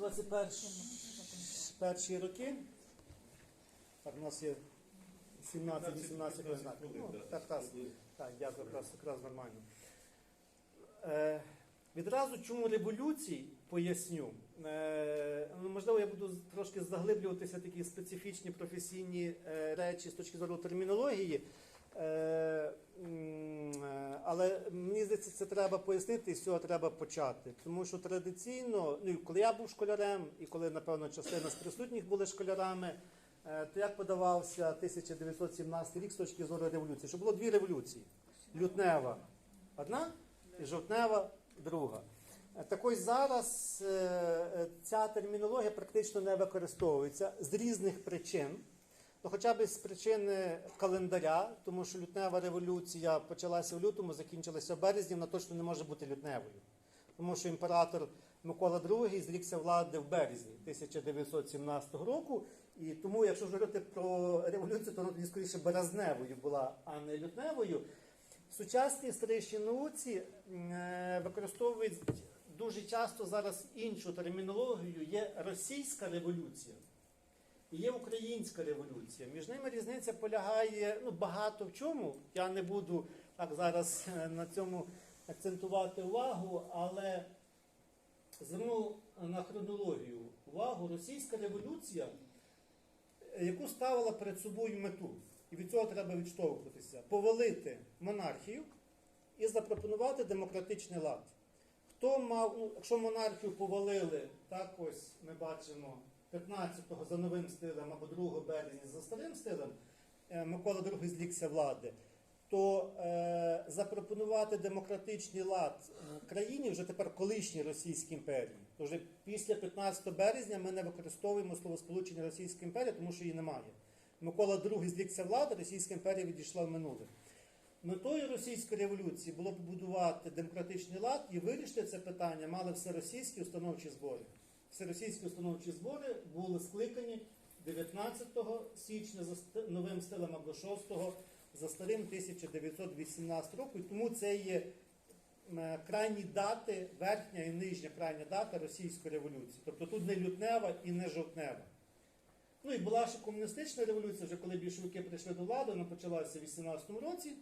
21 роки. Так, у нас є 17-18 ознак. Ну, так, так, так, дякую, якраз, якраз нормально. Е, відразу чому революцій поясню. Е, ну, можливо, я буду трошки заглиблюватися в такі специфічні професійні е, речі з точки зору термінології. Е, е, але мені здається, це треба пояснити і з цього треба почати. Тому що традиційно, ну і коли я був школярем, і коли, напевно, частина з присутніх були школярами, е, то як подавався 1917 рік з точки зору революції? Що було дві революції: лютнева одна і жовтнева друга. Так ось зараз ця термінологія практично не використовується з різних причин. Ну, хоча б з причини календаря, тому що лютнева революція почалася в лютому, закінчилася в березні, вона точно не може бути лютневою. Тому що імператор Микола II зрікся влади в березні 1917 року. І тому, якщо говорити про революцію, то вона скоріше березневою була, а не лютневою. В сучасній історичній науці е, використовують дуже часто зараз іншу термінологію. Є російська революція і є українська революція. Між ними різниця полягає ну, багато в чому. Я не буду так зараз е, на цьому акцентувати увагу, але зверну на хронологію увагу. Російська революція, е, яку ставила перед собою мету, і від цього треба відштовхуватися, повалити монархію і запропонувати демократичний лад. Хто мав, ну, якщо монархію повалили, так ось ми бачимо 15-го за новим стилем або 2 березня за старим стилем, е, Микола II злікся влади, то е, запропонувати демократичний лад в країні вже тепер колишній Російській імперії. То вже після 15 березня ми не використовуємо словосполучення Російська імперія, тому що її немає. Микола II злікся влади, Російська імперія відійшла в минуле. Метою російської революції було побудувати демократичний лад і вирішити це питання мали всеросійські установчі збори. Всеросійські установчі збори були скликані 19 січня за новим стилем або 6 за старим 1918 року. І тому це є крайні дати, верхня і нижня крайня дата російської революції. Тобто тут не лютнева і не жовтнева. Ну і була ще комуністична революція, вже коли більшовики прийшли до влади, вона почалася в 18 році,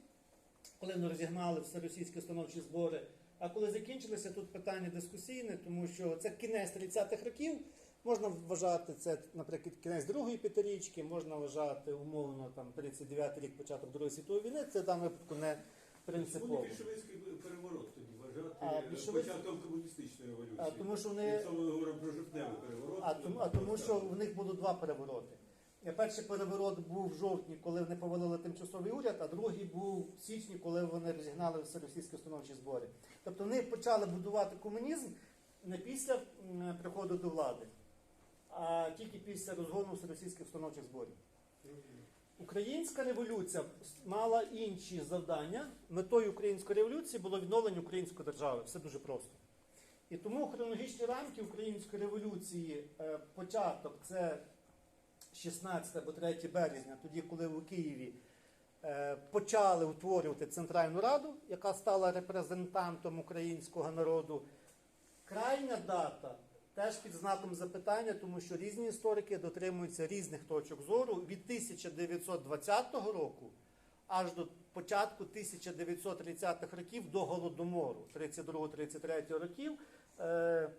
коли вони розігнали всеросійські установчі збори. А коли закінчилося, тут питання дискусійне, тому що це кінець 30-х років. Можна вважати це, наприклад, кінець другої п'ятирічки, можна вважати умовно там 39-й рік, початок Другої світової війни. Це в даному випадку не принципово. Вони більшовицький переворот тоді вважати А, більшовицький- початком комуністичної революції. А, тому що вони- Якщо ми говоримо про жовтневий переворот. А тому, а тому що в них було два перевороти. Перший переворот був в жовтні, коли вони повалили тимчасовий уряд, а другий був в січні, коли вони розігнали всеросійські установчі збори. Тобто вони почали будувати комунізм не після приходу до влади, а тільки після розгону всеросійських установчих зборів. Українська революція мала інші завдання. Метою української революції було відновлення української держави. Все дуже просто. І тому хронологічні рамки української революції, е, початок це 16 або 3 березня, тоді, коли у Києві е, почали утворювати Центральну Раду, яка стала репрезентантом українського народу. Крайня дата теж під знаком запитання, тому що різні історики дотримуються різних точок зору від 1920 року аж до початку 1930-х років до Голодомору 32-33 років. Е,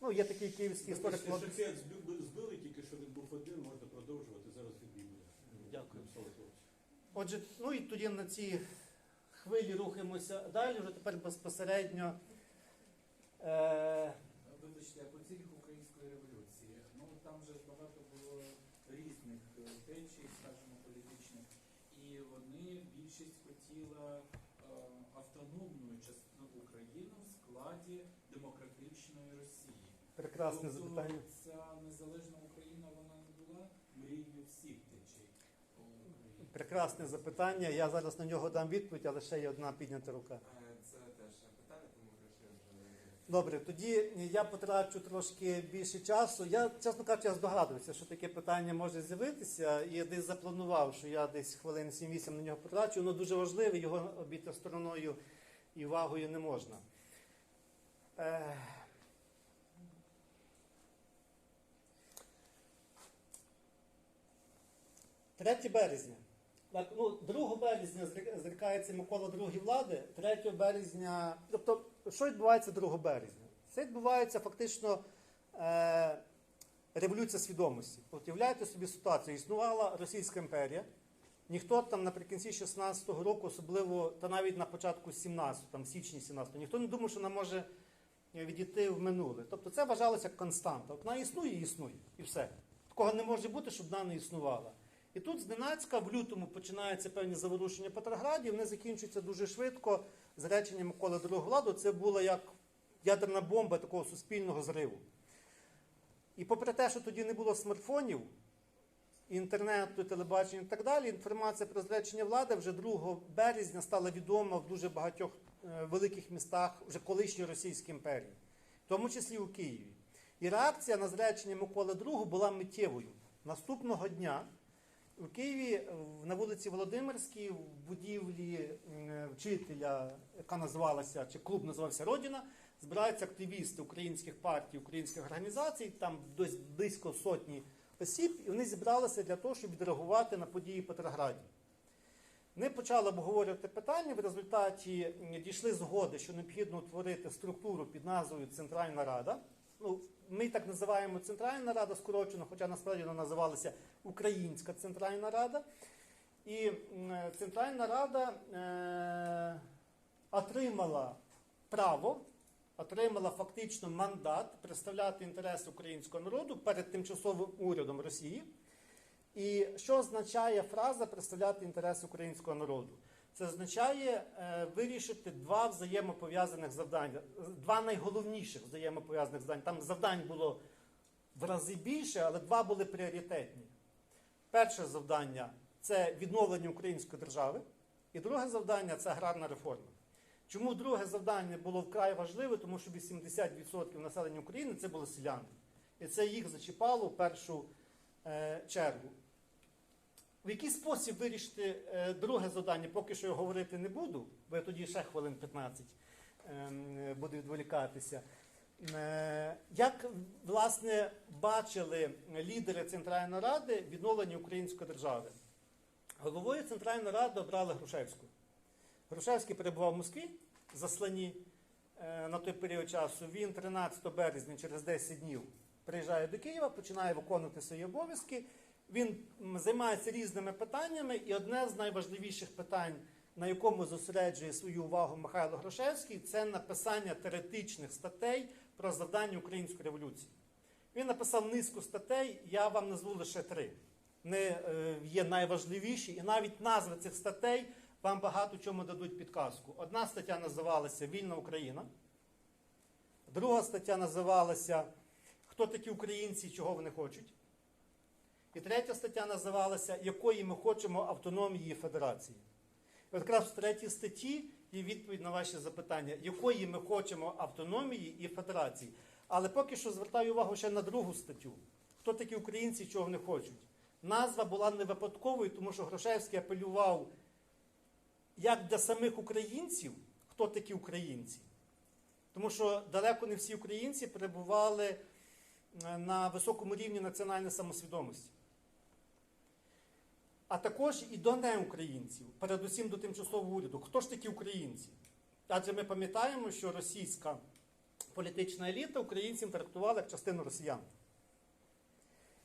ну, є такий київський історик. Що це збили, збили тільки, що він був один, можна продовжувати. Зараз відбій буде. Дякую. Написали хлопці. Отже, ну і тоді на цій хвилі рухаємося далі, вже тепер безпосередньо. Е, Вибачте, а по цілях української революції. Ну там же багато було різних е, течій, скажімо, політичних, і вони більшість хотіла е, автономну частину України в складі демократичної Росії. прекрасне Тобто запитання. Ця незалежна Прекрасне запитання. Я зараз на нього дам відповідь, але ще є одна піднята рука. Е, це теж питання, тому вже добре. Тоді я потрачу трошки більше часу. Я, чесно кажучи, я здогадуюся, що таке питання може з'явитися. І я десь запланував, що я десь хвилин 7-8 на нього потрачу. Воно дуже важливе, його обійти стороною і увагою не можна. Е, третє березня. Так, ну, 2 березня зрі- зрікається Микола II влади, 3 березня. Тобто, що відбувається 2 березня? Це відбувається фактично е, революція свідомості. От собі ситуацію. Існувала Російська імперія. Ніхто там наприкінці 16-го року, особливо, та навіть на початку 17-го, там січні 17-го, ніхто не думав, що вона може відійти в минуле. Тобто це вважалося як константа. От вона існує і існує, і все. Такого не може бути, щоб вона не існувала. І тут зненацька в лютому починаються певні заворушення в Петрограді, вони закінчуються дуже швидко. З реченням Миколи II владу це була як ядерна бомба такого суспільного зриву. І попри те, що тоді не було смартфонів, інтернету, телебачення і так далі, інформація про зречення влади вже 2 березня стала відома в дуже багатьох е, великих містах вже колишньої Російської імперії, в тому числі у Києві. І реакція на зречення Миколи II була миттєвою. Наступного дня у Києві е, на вулиці Володимирській, в будівлі вчителя, яка називалася, чи клуб називався Родіна, збираються активісти українських партій, українських організацій, там десь близько сотні осіб, і вони зібралися для того, щоб відреагувати на події в Петрограді. Вони почали обговорювати питання, в результаті дійшли згоди, що необхідно утворити структуру під назвою Центральна Рада. Ну, ми так називаємо Центральна Рада скорочено, хоча насправді вона називалася Українська Центральна Рада. І Центральна Рада е, отримала право, отримала фактично мандат представляти інтереси українського народу перед тимчасовим урядом Росії. І що означає фраза представляти інтереси українського народу? Це означає е, вирішити два взаємопов'язаних завдання, два найголовніших взаємопов'язаних завдань. Там завдань було в рази більше, але два були пріоритетні. Перше завдання це відновлення української держави, і друге завдання це аграрна реформа. Чому друге завдання було вкрай важливе? Тому що 80% населення України це були селяни. І це їх зачіпало в першу е, чергу. В який спосіб вирішити е, друге завдання, поки що я говорити не буду, бо я тоді ще хвилин 15 ем, буду відволікатися. Е, Як власне бачили лідери Центральної Ради відновлення української держави? Головою Центральної Ради обрали Грушевську. Грушевський перебував в Москві в засланні е, на той період часу. Він 13 березня, через 10 днів, приїжджає до Києва, починає виконувати свої обов'язки. Він займається різними питаннями, і одне з найважливіших питань, на якому зосереджує свою увагу Михайло Грушевський, це написання теоретичних статей про завдання української революції. Він написав низку статей, я вам назву лише три. Вони е, є найважливіші, і навіть назви цих статей вам багато чому дадуть підказку. Одна стаття називалася Вільна Україна, друга стаття називалася Хто такі українці і чого вони хочуть. І третя стаття називалася Якої ми хочемо автономії федерації. І якраз в третій статті є відповідь на ваші запитання, якої ми хочемо автономії і федерації. Але поки що звертаю увагу ще на другу статтю. Хто такі українці чого вони хочуть? Назва була не випадковою, тому що Грушевський апелював як для самих українців, хто такі українці. Тому що далеко не всі українці перебували е, на високому рівні національної самосвідомості. А також і до неукраїнців, передусім до тимчасового уряду. Хто ж такі українці? Адже ми пам'ятаємо, що російська політична еліта українців трактувала як частину росіян.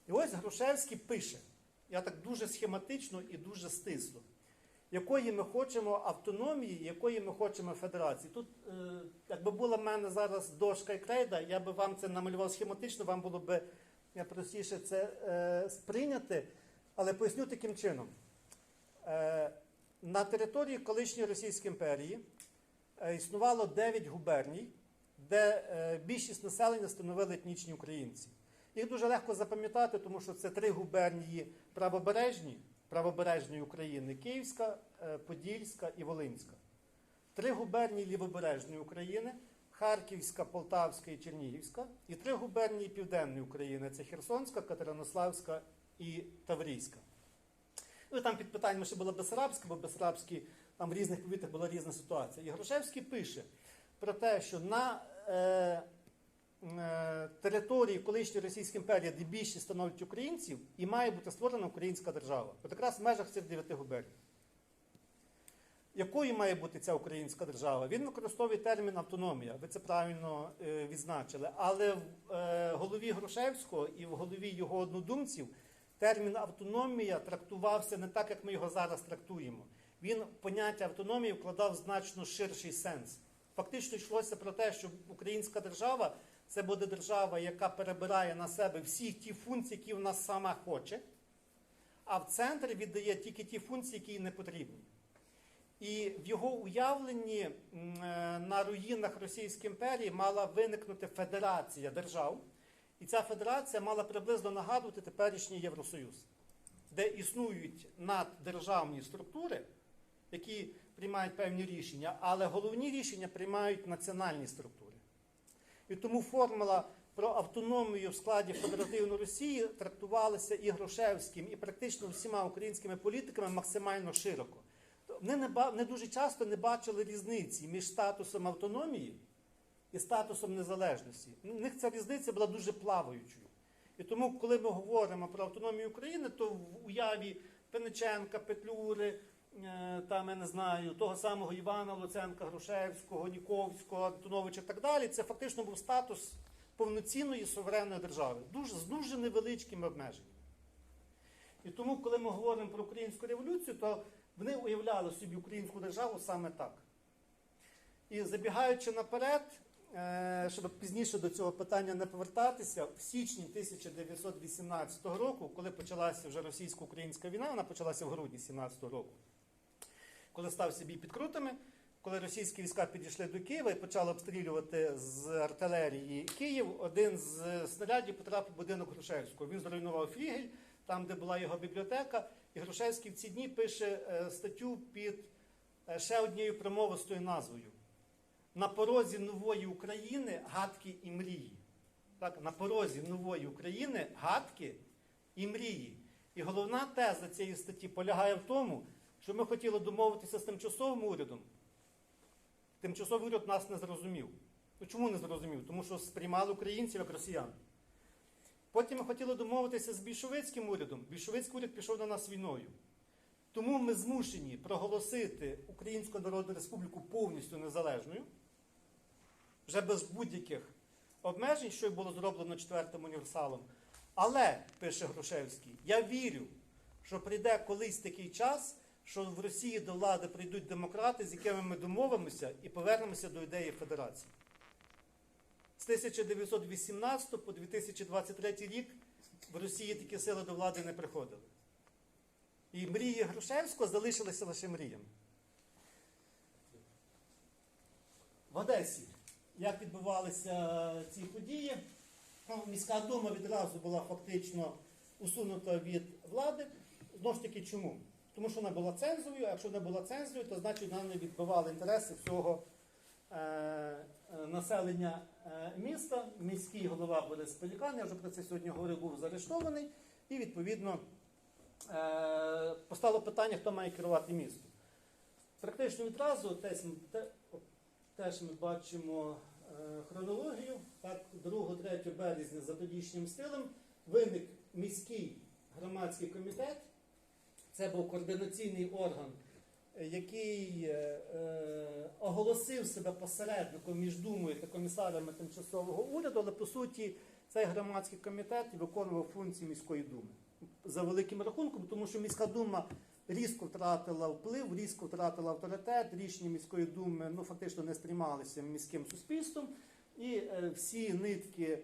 І ось Грушевський пише, я так дуже схематично і дуже стисло, якої ми хочемо автономії, якої ми хочемо федерації. Тут, е, якби була в мене зараз дошка і крейда, я би вам це намалював схематично, вам було б е, простіше це е, сприйняти. Але поясню таким чином. Е, на території колишньої Російської імперії е, існувало 9 губерній, де е, більшість населення становили етнічні українці. Їх дуже легко запам'ятати, тому що це три губернії правобережні, правобережної України Київська, Подільська і Волинська. Три губернії лівобережної України Харківська, Полтавська і Чернігівська. І три губернії Південної України це Херсонська, Катеринославська і Таврійська. Ну, там під питаннями ще була Бесарабська, бо Бесарабські там в різних повітах була різна ситуація. І Грушевський пише про те, що на е, е, території колишньої Російської імперії, де більшість становить українців, і має бути створена українська держава. От якраз в межах цих дев'яти губерній. Якою має бути ця українська держава? Він використовує термін автономія. Ви це правильно е, відзначили. Але в е, голові Грушевського і в голові його однодумців термін автономія трактувався не так, як ми його зараз трактуємо. Він поняття автономії вкладав значно ширший сенс. Фактично йшлося про те, що українська держава це буде держава, яка перебирає на себе всі ті функції, які вона сама хоче, а в центр віддає тільки ті функції, які їй не потрібні. І в його уявленні е, на руїнах Російської імперії мала виникнути федерація держав, і ця федерація мала приблизно нагадувати теперішній Євросоюз, де існують наддержавні структури, які приймають певні рішення, але головні рішення приймають національні структури. І тому формула про автономію в складі Федеративної Росії трактувалася і Грушевським, і практично всіма українськими політиками максимально широко. Вони не дуже часто не бачили різниці між статусом автономії і статусом незалежності. У них ця різниця була дуже плаваючою. І тому, коли ми говоримо про автономію України, то в уяві Пениченка, Петлюри, е, там, я не знаю, того самого Івана Луценка, Грушевського, Ніковського, Антоновича і так далі, це фактично був статус повноцінної суверенної держави, дуже, з дуже невеличкими обмеженнями. І тому, коли ми говоримо про українську революцію, то вони уявляли собі українську державу саме так. І забігаючи наперед, щоб пізніше до цього питання не повертатися, в січні 1918 року, коли почалася вже російсько-українська війна, вона почалася в грудні 17 року, коли стався бій під Крутами, коли російські війська підійшли до Києва і почали обстрілювати з артилерії Київ, один з снарядів потрапив в будинок Грушевського. Він зруйнував флігель, там, де була його бібліотека, і Грушевський в ці дні пише е, статтю під е, ще однією промовистою назвою. На порозі нової України гадки і мрії. Так, на порозі нової України гадки і мрії. І головна теза цієї статті полягає в тому, що ми хотіли домовитися з тимчасовим урядом. Тимчасовий уряд нас не зрозумів. Ну чому не зрозумів? Тому що сприймали українців як росіян. Потім ми хотіли домовитися з більшовицьким урядом. Більшовицький уряд пішов на нас війною. Тому ми змушені проголосити Українську Народну Республіку повністю незалежною, вже без будь-яких обмежень, що й було зроблено четвертим універсалом. Але, пише Грушевський, я вірю, що прийде колись такий час, що в Росії до влади прийдуть демократи, з якими ми домовимося і повернемося до ідеї федерації. З 1918 по 2023 рік в Росії такі сили до влади не приходили. І мрії Грушевського залишилися лише мріями. В Одесі, як відбувалися ці події, ну, міська дума відразу була фактично усунута від влади. Знову ж таки, чому? Тому що вона була цензовою, а якщо вона була цензовою, то значить вона не відбивала інтереси всього е, е, населення е, міста. Міський голова Борис Пелікан, я вже про це сьогодні говорив, був заарештований, і відповідно е, постало питання, хто має керувати містом. Практично відразу теж, ми- бачимо хронологію. Так, 2-3 березня за тодішнім стилем виник міський громадський комітет. Це був координаційний орган, який е, е, оголосив себе посередником між Думою та комісарами тимчасового уряду, але по суті цей громадський комітет виконував функції міської думи за великим рахунком, тому що міська дума різко втратила вплив, різко втратила авторитет. Рішення міської думи ну фактично не сприймалися міським суспільством, і е, всі нитки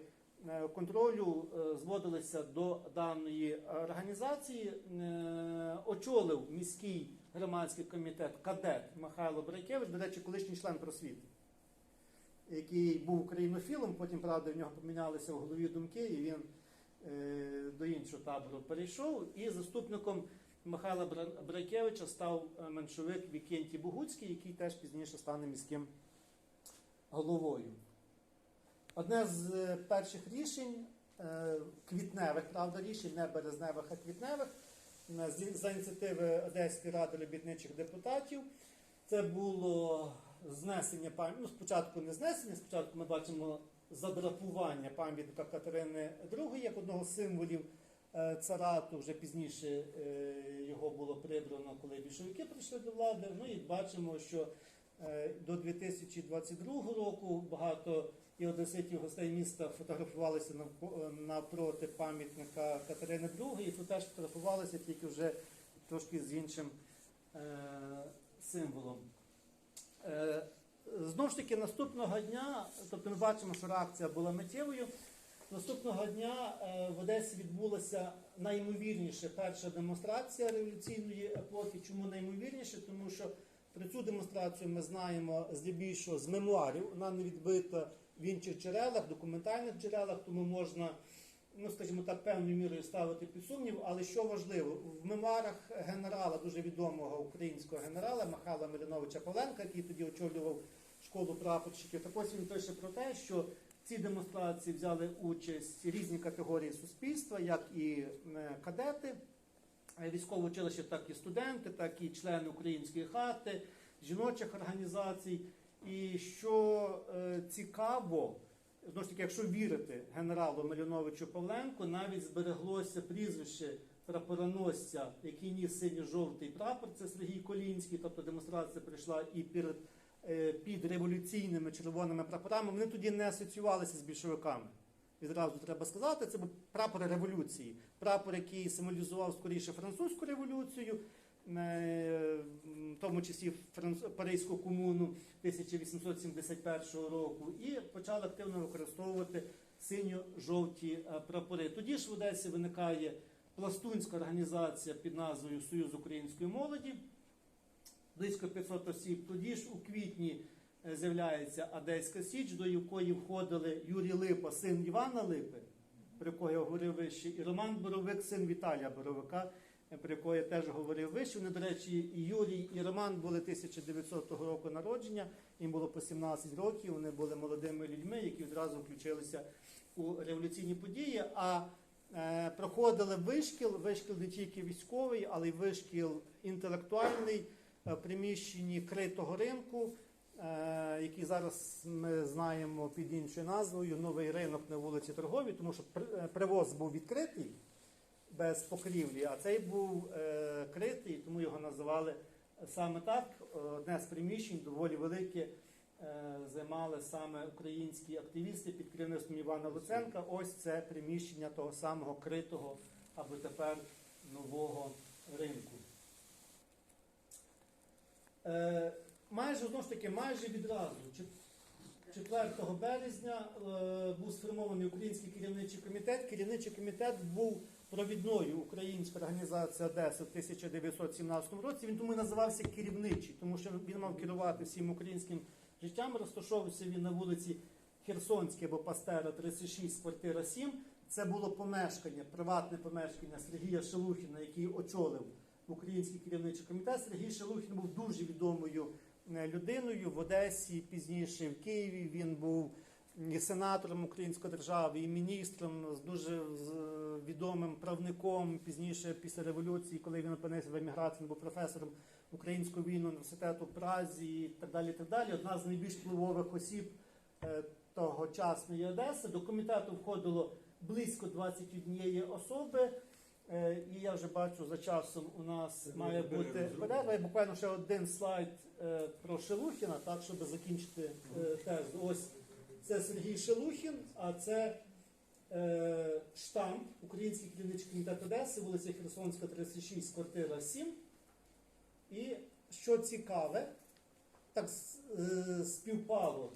е, контролю е, зводилися до даної організації. Очолив міський громадський комітет кадет Михайло Брайкевич, до речі, колишній член просвіти. Який був українофілом, потім, правда, в нього помінялися в голові думки, і він до іншого табору перейшов. І заступником Михайла Бра- Брайкевича став е, меншовик Вікентій Богуцький, який теж пізніше стане міським головою. Одне з е, перших рішень, е, квітневих, правда, рішень, не березневих, а квітневих, за ініціативи Одеської ради робітничих депутатів, це було знесення пам'ятки. Ну, спочатку не знесення, спочатку ми бачимо задрапування пам'ятника Катерини II як одного з символів царату. Вже пізніше е, його було прибрано, коли більшовики прийшли до влади. Ну і бачимо, що е, до 2022 року багато і одеситів, гостей міста фотографувалися навпроти пам'ятника Катерини II, і тут теж фотографувалися тільки вже трошки з іншим е, символом. Е, Знову ж таки, наступного дня, тобто ми бачимо, що реакція була миттєвою. Наступного дня е, в Одесі відбулася найімовірніше перша демонстрація революційної епохи. Чому найімовірніше? Тому що про цю демонстрацію ми знаємо здебільшого з мемуарів. Вона не відбита в інших джерелах, документальних джерелах, тому можна, ну скажімо так, певною мірою ставити під сумнів. Але що важливо, в мемуарах генерала, дуже відомого українського генерала Михайла Миляновича Павленка, який тоді очолював школу прапорщиків, так ось він пише про те, що цій демонстрації взяли участь різні категорії суспільства, як і е, кадети, е, військове училище, так і студенти, так і члени української хати, жіночих організацій. І що е, цікаво, знову ж таки, якщо вірити генералу Малюновичу Павленку, навіть збереглося прізвище прапороносця, який ніс синьо-жовтий прапор, це Сергій Колінський, тобто демонстрація прийшла і перед, під революційними червоними прапорами. Вони тоді не асоціювалися з більшовиками. Відразу треба сказати, це був прапор революції, прапор, який символізував скоріше французьку революцію, е, в тому числі Паризьку комуну 1871 року, і почали активно використовувати синьо-жовті е, прапори. Тоді ж в Одесі виникає пластунська організація під назвою Союз української молоді, близько 500 осіб. Тоді ж у квітні е, з'являється Одеська Січ, до якої входили Юрій Липа, син Івана Липи, про якого я говорив вище, і Роман Боровик, син Віталія Боровика, е, про якого я теж говорив вище. Вони, до речі, і Юрій, і Роман були 1900 року народження, їм було по 17 років, вони були молодими людьми, які одразу включилися у революційні події. А е, проходили вишкіл, вишкіл не тільки військовий, але й вишкіл інтелектуальний приміщенні критого ринку, е, який зараз ми знаємо під іншою назвою Новий ринок на вулиці Торговій, тому що е, привоз був відкритий без покрівлі, а цей був е, критий, тому його називали саме так. Одне з приміщень доволі велике е, займали саме українські активісти під керівництвом Івана Луценка. Ось це приміщення того самого критого або тепер нового ринку. Е, майже знову ж таки, майже відразу, 4 березня, е, був сформований український керівничий комітет. Керівничий комітет був провідною українською організацією Одеси в 1917 році. Він тому і називався керівничий, тому що він мав керувати всім українським життям. Розташовувався він на вулиці Херсонській або Пастера 36, квартира 7. Це було помешкання, приватне помешкання Сергія Шелухіна, який очолив український керівничий комітет. Сергій Шелухін був дуже відомою е, людиною в Одесі, пізніше в Києві. Він був і сенатором Української держави, і міністром, з дуже з- відомим правником. Пізніше, після революції, коли він опинився в еміграції, він був професором українського війного університету в Празі і так далі. Так далі. Одна з найбільш впливових осіб е, тогочасної Одеси. До комітету входило близько 21 особи. Е, І я вже бачу за часом у нас має бути перерва. І буквально ще один слайд е, про Шелухіна, так щоб закінчити е, тезу. Ось це Сергій Шелухін, а це штамп Український клінічний комітет Одеси, вулиця Херсонська, 36, квартира 7. І що цікаве, так співпало,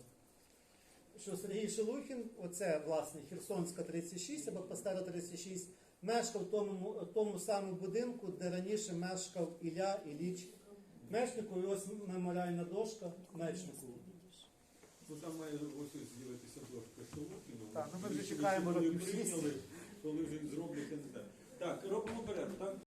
що Сергій Шелухін, оце власне Херсонська 36 або Пастера 36, мешкав в тому, тому самому будинку, де раніше мешкав Ілля Іліч Мечнику, і ось меморіальна дошка Мечнику. Ну там має ось з'явитися дошка Шелухіна. Так, ну, ми вже чекаємо коли вже зроблять, не. Так, робимо перерву, так?